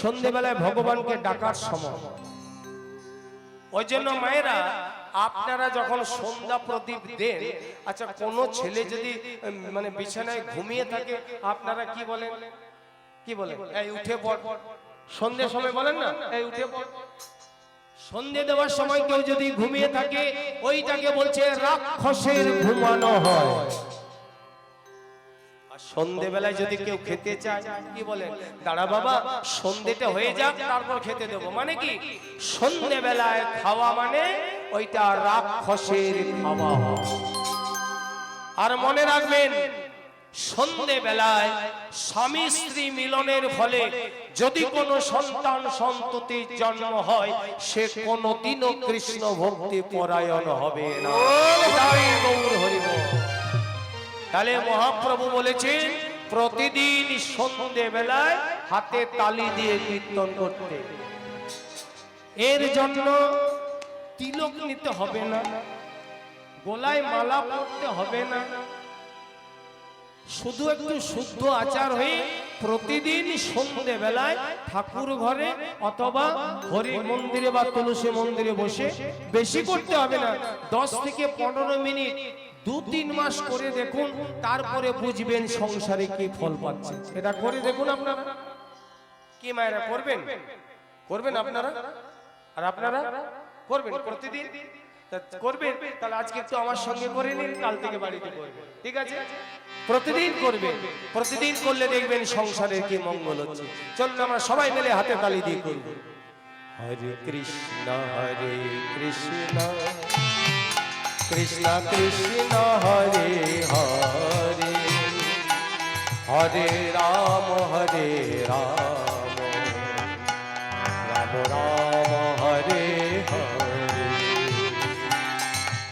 সন্ধেবেলায় ভগবানকে ডাকার সময়। ওই জন্য মায়েরা, আপনারা যখন সন্ধ্যা প্রদীপ দেন আচ্ছা কোন ছেলে যদি মানে বিছানায় ঘুমিয়ে থাকে, আপনারা কি বলেন? কি বলেন? এই উঠে পড়। সন্ধ্যে সময় বলেন না? এই উঠে পড়। সন্ধে দেওয়ার সময় কেউ যদি ঘুমিয়ে থাকে, ওইটাকে বলছে রাক্ষসের ঘুমানো হয়। সন্ধেবেলায় যদি কেউ খেতে চায় কি বলেন দাঁড়া বাবা সন্ধেটা হয়ে যাক তারপর খেতে দেবো। মানে কি? সন্ধেবেলায় খাওয়া মানে ওইটা রাক্ষসের খাওয়া। আর মনে রাখবেন সন্ধেবেলায় স্বামী স্ত্রী মিলনের ফলে যদি কোনো সন্তান সন্ততির জন্ম হয় সে কোনোদিনও কৃষ্ণ ভক্তি পরায়ণ হবে না। তাহলে মহাপ্রভু বলেছেন, প্রতিদিন সন্ধে বেলায় হাতে তালি দিয়ে কীর্তন করতে। এর জন্য তিলক নিতে হবে না, গোলায় মালা পরতে হবে না। শুধু একটু শুদ্ধ আচার হয়ে প্রতিদিন সন্ধে বেলায় ঠাকুর ঘরে অথবা হরি মন্দিরে বা তুলসী মন্দিরে বসে বেশি করতে হবে না। দশ থেকে পনেরো মিনিট দু তিন মাস করে দেখুন, তারপরে বুঝবেন সংসারে কি ফল পাচ্ছে। এটা করে দেখুন আপনারা। কি মায়েরা করবেন? করবেন আপনারা? আর আপনারা? করবেন প্রতিদিন? করবেন? তাহলে আজকে একটু আমার সঙ্গে করে নিন, কাল থেকে বাড়িতে করবেন। ঠিক আছে? প্রতিদিন করবেন। প্রতিদিন করলে দেখবেন সংসারের কি মঙ্গল হচ্ছে। চলুন আমরা সবাই মিলে হাতে তালি দিয়ে করব। হরে কৃষ্ণ হরে কৃষ্ণ। কৃষ্ণ কৃষ্ণ হরে হরে। হরে রাম হরে রাম। রাম রাম হরে হরে।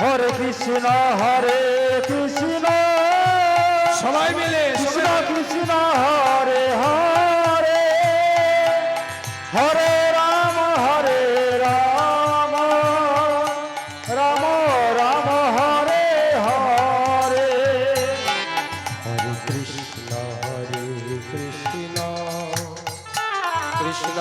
হরে কৃষ্ণ হরে কৃষ্ণ। সবাই মিলে কৃষ্ণ কৃষ্ণ হরে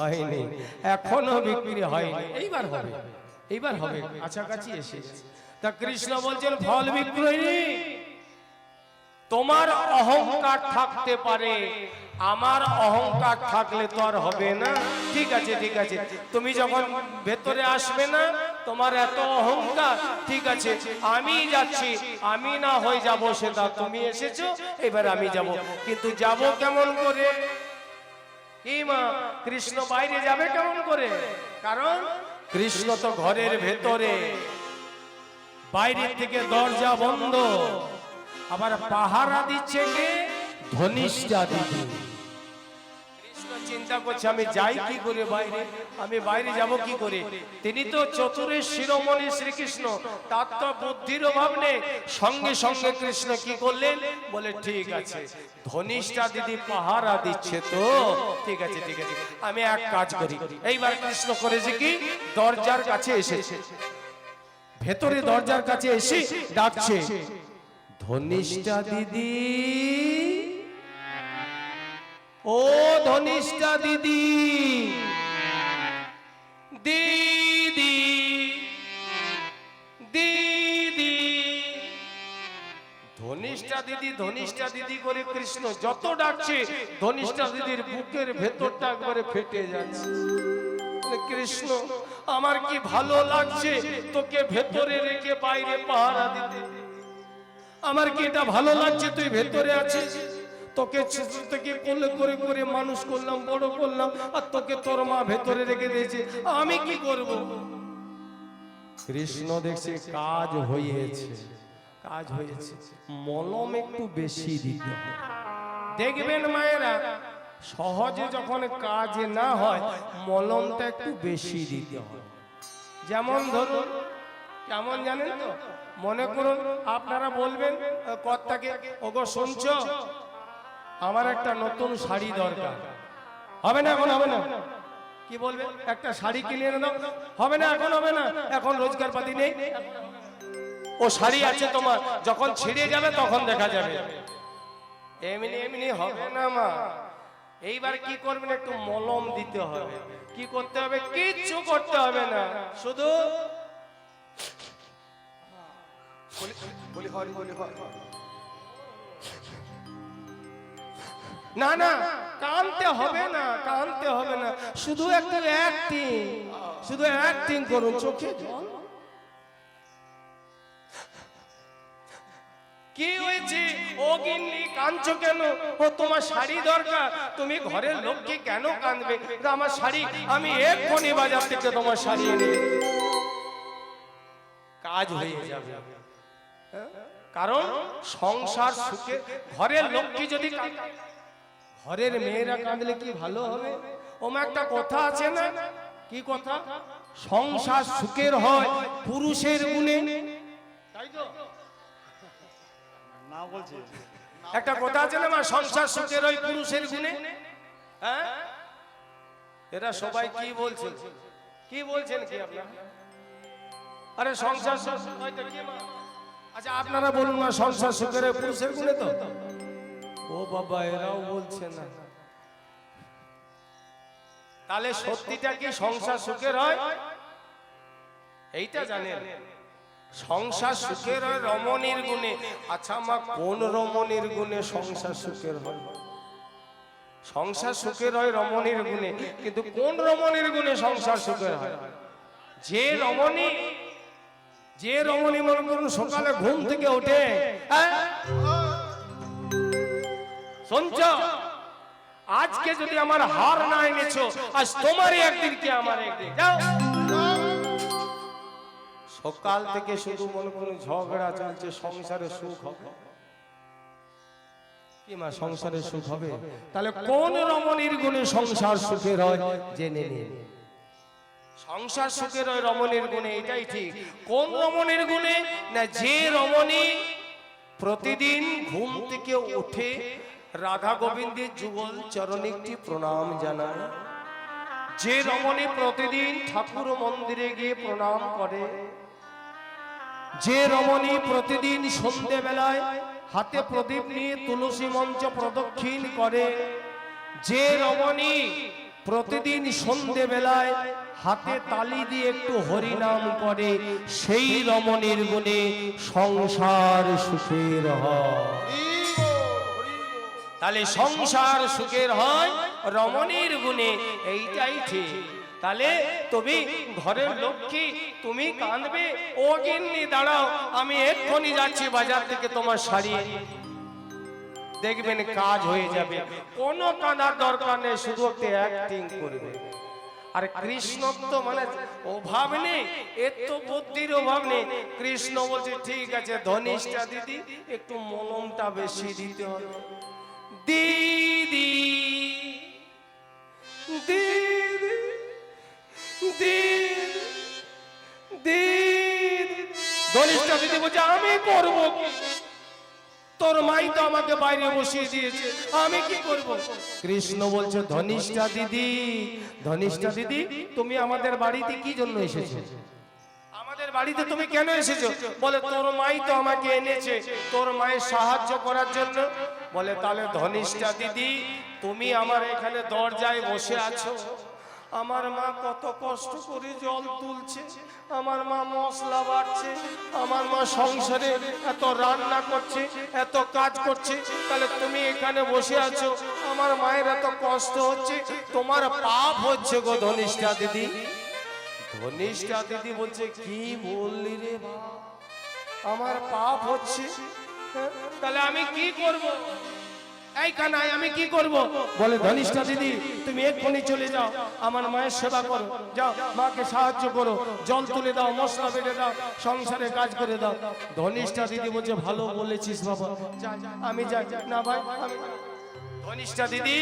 হয়নি। এখনও বিক্রি হয়নি। এইবার হবে। এইবার হবে। কাছাকাছি এসে তা কৃষ্ণ বলছেন ফল বিক্রি তোমার অহংকার থাকতে পারে। আমার অহংকার থাকলে তো আর হবে না। ঠিক আছে ঠিক আছে তুমি যখন ভেতরে আসবে না তোমার এত অহংকার। ঠিক আছে আমি যাচ্ছি আমি না হয়ে যাব সেটা তুমি এসেছ এবার আমি যাব। কিন্তু যাব কেমন করে? কি মা কৃষ্ণ বাইরে যাবে কেমন করে? কারণ কৃষ্ণ তো ঘরের ভেতরে বাইরের থেকে দরজা বন্ধ, আবার পাহারা দিচ্ছে কে? ধনিষ্ঠা দিদি চিন্তা করছে, আমি যাই কি করে বাইরে? আমি বাইরে যাব কি করে? তিনি তো চতুরের শিরোমণি শ্রীকৃষ্ণ, তার তো বুদ্ধির অভাব নেই। সঙ্গে সঙ্গে কৃষ্ণ কি করলেন? বলে, ঠিক আছে, ধনিষ্ঠা দিদি পাহারা দিচ্ছে তো। ঠিক আছে ঠিক আছে, আমি এক কাজ করি। এইবার কৃষ্ণ করেছে কি? দরজার কাছে এসেছে। ভেতরে দরজার কাছে এসে ডাকছে, ধনিষ্ঠা দিদি ও ধনিষ্ঠা দিদি। দিদি। দিদি। ধনিষ্ঠা দিদি ধনিষ্ঠা দিদি করে কৃষ্ণ যত ডাকছে, ধনিষ্ঠা দিদির বুকের ভেতরটা একবারে ফেটে যাচ্ছে। কৃষ্ণ, আমার কি ভালো লাগছে? তোকে ভেতরে রেখে বাইরে পাহারা দিতে। আমার কি এটা ভালো লাগছে? তুই ভেতরে আছিস? তোকে ছোট থেকে কোলে করে করে মানুষ করলাম, বড় করলাম, আর তোকে তোর মা ভেতরে রেখে দিয়েছে। আমি কি করব? কৃষ্ণ দেখছে কাজ হয়েছে কাজ হয়েছে। মলম একটু বেশি দিতে দেখবেন মায়েরা, সহজে যখন কাজ না হয়, মলমটা একটু বেশি দিতে হয় যেমন ধরুন, কেমন জানেন তো? মনে করুন, আপনারা বলবেন, কর্তাকে, ওগো শুনছো? আমার একটা নতুন শাড়ি দরকার। হবে না এখন, হবে না? কি বলবে? একটা শাড়ি কিনে এনে দাও। হবে না এখন, হবে না? এখন রোজগার পাতি নেই। ও শাড়ি আছে তোমার, যখন ছিঁড়ে যাবে তখন দেখা যাবে। এমনি এমনি হবে না মা। এইবার কি করবেন? একটু মলম দিতে হবে। কি করতে হবে? কিচ্ছু করতে হবে না। শুধু বলি হরি বলি হরি না না, কানতে হবে না, কানতে হবে না। শুধু একটু অ্যাক্টিং শুধু অ্যাক্টিং করুন চোখে। কি হয়েছে? ও গিন্নি, কাঁদছো কেন? ও, তোমার শাড়ি দরকার। তুমি ঘরের লোককে কেন কাঁদবে? আমার শাড়ি। আমি এক্ষুনি বাজার থেকে তোমার শাড়ি এনে কাজ হয়ে যাবে। হ্যাঁ? কারণ সংসার সুখে ঘরের লোককে যদি ঘরের মেয়েরা কাঁদলে কি ভালো হবে? ওমা একটা কথা আছে না? কি কথা? সংসার সুখের হয় পুরুষের গুণে তাই তো? না বলছি। একটা কথা আছে না মা? সংসার সুখের হয় পুরুষের গুণে হ্যাঁ? এরা সবাই কি বলছে কি বলছেন কি আপনারা? আরে সংসার সুখ হয় তো কি মা? আচ্ছা আপনারা বলুন না সংসার সুখের হয় পুরুষের গুণে তো? ও বাবা, এরাও বলছে না। তাহলে সত্যিটা কি সংসার সুখের এইটা জানেন। সংসার সুখের হয় রমণীর গুণে। আচ্ছা মা, কোন রমণীর গুণে সংসার সুখের হয়? সংসার সুখের হয় রমণীর গুণে, কিন্তু কোন রমণীর গুণে সংসার সুখের হয়? যে রমণী যে রমণী মনে করুন সকালে ঘুম থেকে ওঠে হ্যাঁ? শুনছ আজকে যদি আমার হার না এনেছো আজ তোমারই একদিন কি আমার একদিন যাও। সকাল থেকে শুধু মনে করুন ঝগড়া চলছে সংসারে সুখ হবে। কি সংসারে সুখ হবে? তাহলে কোন রমণীর গুণে সংসার সুখের হয়? জেনে নিন। সংসার সুখের হয় রমণীর গুণে এটাই ঠিক। কোন রমণীর গুণে? না যে রমণী প্রতিদিন ঘুম থেকে উঠে রাধা গোবিন্দের যুগল চরণে একটি প্রণাম জানায়। যে রমণী প্রতিদিন ঠাকুর মন্দিরে গিয়ে প্রণাম করে। যে রমণী প্রতিদিন সন্ধেবেলায় হাতে প্রদীপ নিয়ে তুলসী মঞ্চ প্রদক্ষিণ করে। যে রমণী প্রতিদিন সন্ধেবেলায় হাতে তালি দিয়ে একটু হরিনাম করে। সেই রমণীর গুণে সংসার সুখের হয়। তাহলে সংসার সুখের হয়, রমণীর গুণে, এইটাই ঠিক। তাহলে তুমি ঘরের লক্ষ্মী, তুমি কাঁদবে, ও গিন্নি দাঁড়াও, আমি এক্ষুনি যাচ্ছি বাজার থেকে তোমার শাড়ি। দেখবেন কাজ হয়ে যাবে। কোনো কাঁদার দরকার নেই, শুধু অ্যাক্টিং করবে। আর কৃষ্ণ তো মানে অভাব নেই, এর তো বুদ্ধির অভাব নেই। কৃষ্ণ বলছে, ঠিক আছে, ধনিষ্ঠা দিদি, একটু মলমটা বেশি দিতে হবে। দিদি দিদি দিদি ধনিষ্ঠা দিদি বলছে, আমি করব? তোর মাই তো আমাকে বাইরে বসিয়ে দিয়েছে, আমি কি করব? কৃষ্ণ বলছে, ধনিষ্ঠা দিদি ধনিষ্ঠা দিদি, তুমি আমাদের বাড়িতে কি জন্য এসেছ? আমাদের বাড়িতে তুমি কেন এসেছ? বলে তোর মাই তো আমাকে এনেছে। তোর মায়ের সাহায্য করার জন্য। বলে তাহলে ধনিষ্ঠা দিদি তুমি আমার এখানে দরজায় বসে আছো। আমার মা কত কষ্ট করে জল তুলছে। আমার মা মশলা বাড়ছে আমার মা সংসারে এত রান্না করছে এত কাজ করছে। তাহলে তুমি এখানে বসে আছো। আমার মায়ের এত কষ্ট হচ্ছে। তোমার পাপ হচ্ছে গো ধনিষ্ঠা দিদি। ধনিষ্ঠা দিদি বলছে, কি বললি রে আমার পাপ হচ্ছে। হ্যাঁ? তাহলে আমি কি করব? এই কানাই আমি কি করব? বলে, ধনিষ্ঠা দিদি, তুমি এক্ষুনি চলে যাও। আমার মায়ের সেবা করো। যাও, মাকে সাহায্য করো। জল তুলে দাও, মশলা বেটে দাও, সংসারে কাজ করে দাও। ধনিষ্ঠা দিদি বলছে, ভালো বলেছিস বাবা। আমি যাই। না ভাই ধনিষ্ঠা দিদি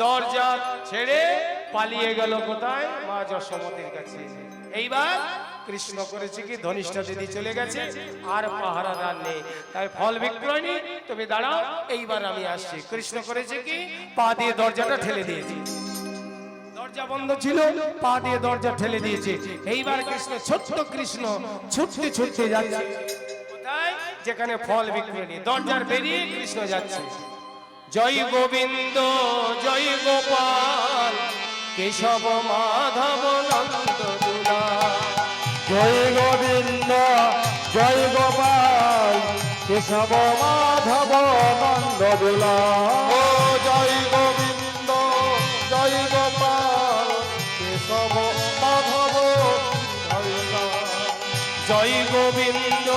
দরজা ছেড়ে পালিয়ে গেল কোথায়? মা যশোমতির কাছে এইবার কৃষ্ণ করেছে কি? ধনিষ্ঠা দিদি চলে গেছে। আর পাহারাদার নেই। তাই ফল বিক্রয় নেই। তুমি দাঁড়াও, এইবার আমি আসছি। কৃষ্ণ করেছে কি? পা দিয়ে দরজাটা ঠেলে দিয়েছে। দরজা বন্ধ ছিল, পা দিয়ে দরজা ঠেলে দিয়েছে। এইবার কৃষ্ণ কৃষ্ণ যাচ্ছে। যেখানে ফল বিক্রয় নেই। দরজার বেরিয়ে কৃষ্ণ যাচ্ছে। জয় গোবিন্দ, জয় গোপাল কেশব মাধব নন্দ দুলা। জয় গোবিন্দ জয় গোপাল কেশব মাধব নন্দ দুলা। ও জয় গোবিন্দ জয় গোপাল কেশব মাধব জয় গোবিন্দ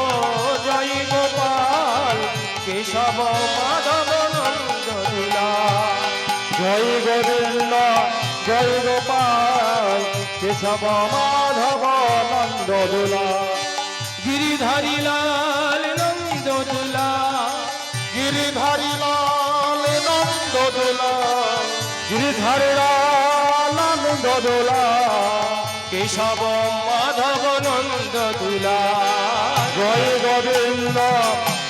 জয় গোপাল কেশব মাধব নন্দ দুলা। জয় গোবিন্দ জয় গোপাল, কেশব মাধব নন্দ দুলা গিরিধারী লাল নন্দ দুলা গিরিধারী লাল নন্দ দোলা গিরিধারী নন্দ দুলা কেশব মাধব নন্দ দুলা জয় গোবিন্দ,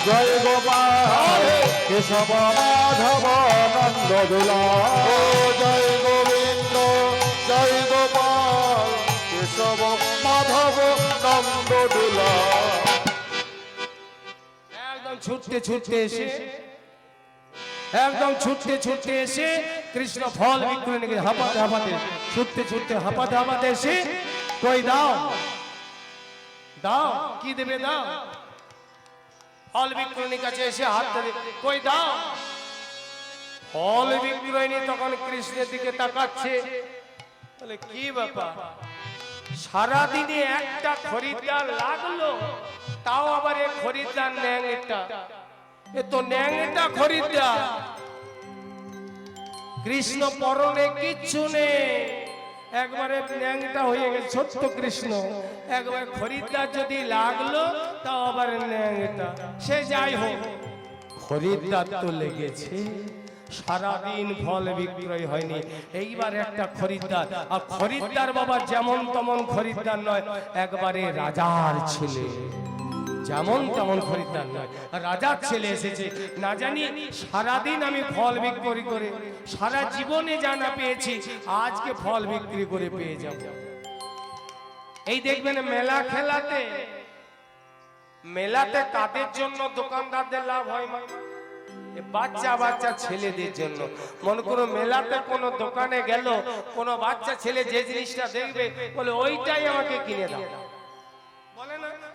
জয় গোপাল, কেশব মাধব নন্দ দুলা ও জয় কেশব মাধব নন্দ একদম ছুটতে ছুটতে এসে, একদম ছুটতে ছুটতে এসে কৃষ্ণ ফল বিক্রয় নিয়ে হাঁপাতে হাঁপাতে, ছুটতে ছুটতে, হাঁপাতে হাঁপাতে এসে কই দাও? দাও, কি দেবে দাও? ফল বিক্রয়ীর কাছে এসে হাত ধরে, কই দাও? ফল বিক্রয়ী তখন কৃষ্ণের দিকে তাকাচ্ছে। বলে, কি ব্যাপার? সারাদিনে একটা খরিদ্দার লাগল, তাও আবার এ খরিদ্দার ন্যাংটা। এ তো ন্যাংটা খরিদ্দার। কৃষ্ণ পরনে কিচ্ছু নেই। একবারে ন্যাংটা হয়ে গেছে ছোট্ট কৃষ্ণ। একবার খরিদ্দার যদি লাগল, তাও আবার ন্যাংটা। সে যাই হোক, খরিদ্দার তো লেগেছে। সারাদিন ফল বিক্রয় হয়নি। এইবার একটা খরিদ্দার, আর খরিদ্দার বাবা যেমন তেমন খরিদ্দার নয়, একবারে রাজার ছেলে। যেমন তেমন খরিদ্দার নয়, রাজার ছেলে এসেছে। না জানি সারাদিন আমি ফল বিক্রি করে, সারা জীবনে যা না পেয়েছি, আজকে ফল বিক্রি করে পেয়ে যাব। এই দেখবেন মেলা খেলাতে, মেলাতে কাদের জন্য দোকানদারদের লাভ হয় মা এ বাচ্চা বাচ্চা ছেলেদের জন্য। মনে করো মেলাতে কোনো দোকানে গেল, কোনো বাচ্চা ছেলে যে জিনিসটা দেখবে, বলে, ওইটাই আমাকে কিনে দাও।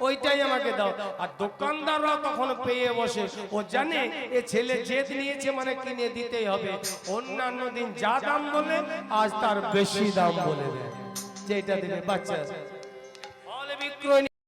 ওইটাই আমাকে দাও। আর দোকানদাররা তখন পেয়ে বসে। ও জানে এ ছেলে জেদ নিয়েছে মানে কিনে দিতেই হবে। অন্যান্য দিন যা দাম বলে, আজ তার বেশি দাম বলে যেটা দেবে বাচ্চা। বিক্রয়